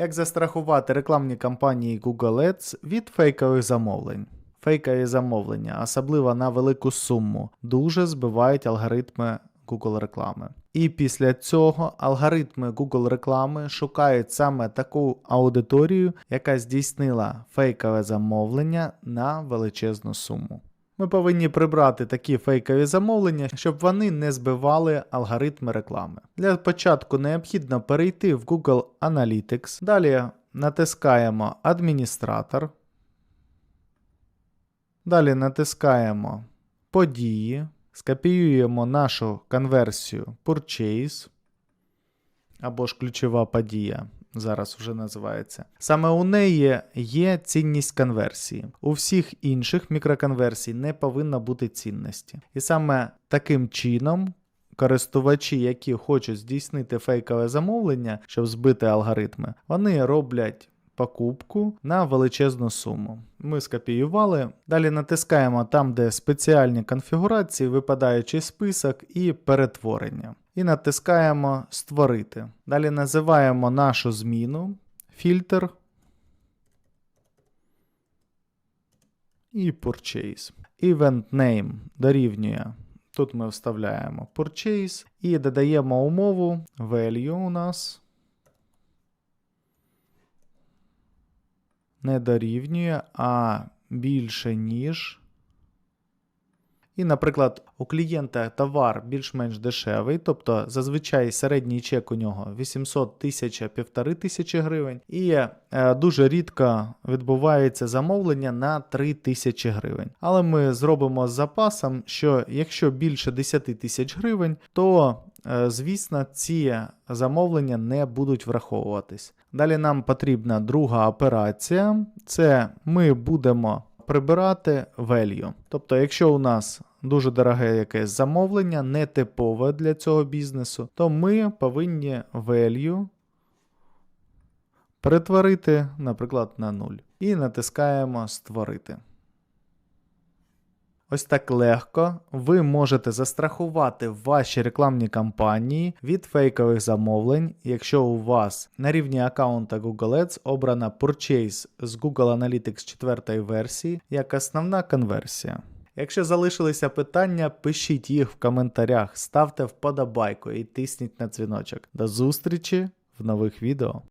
Як застрахувати рекламні кампанії Google Ads від фейкових замовлень? Фейкові замовлення, особливо на велику суму, дуже збивають алгоритми Google реклами. І після цього алгоритми Google реклами шукають саме таку аудиторію, яка здійснила фейкове замовлення на величезну суму. Ми повинні прибрати такі фейкові замовлення, щоб вони не збивали алгоритми реклами. Для початку необхідно перейти в Google Analytics. Далі натискаємо Адміністратор. Далі натискаємо Події. Скопіюємо нашу конверсію Purchase або ж ключова подія. Зараз вже називається. Саме у неї є цінність конверсії. У всіх інших мікроконверсій не повинно бути цінності. І саме таким чином користувачі, які хочуть здійснити фейкове замовлення, щоб збити алгоритми, вони роблять покупку на величезну суму. Ми скопіювали. Далі натискаємо там, де спеціальні конфігурації, випадаючий список і перетворення. І натискаємо Створити. Далі називаємо нашу зміну, фільтр і Purchase. Event Name дорівнює. Тут ми вставляємо Purchase і додаємо умову value у нас. не дорівнює, а більше, ніж. І, наприклад, у клієнта товар більш-менш дешевий, тобто зазвичай середній чек у нього 800 тисяч півтори тисячі гривень, і е, дуже рідко відбувається замовлення на 3 тисячі гривень. Але ми зробимо з запасом, що якщо більше 10 тисяч гривень, то е, звісно, ці замовлення не будуть враховуватись. Далі нам потрібна друга операція. Це ми будемо прибирати value. Тобто, якщо у нас дуже дороге якесь замовлення, не типове для цього бізнесу, то ми повинні value перетворити, наприклад, на 0. І натискаємо Створити. Ось так легко ви можете застрахувати ваші рекламні кампанії від фейкових замовлень, якщо у вас на рівні аккаунта Google Ads обрана Purchase з Google Analytics 4 версії як основна конверсія. Якщо залишилися питання, пишіть їх в коментарях, ставте вподобайку і тисніть на дзвіночок. До зустрічі в нових відео.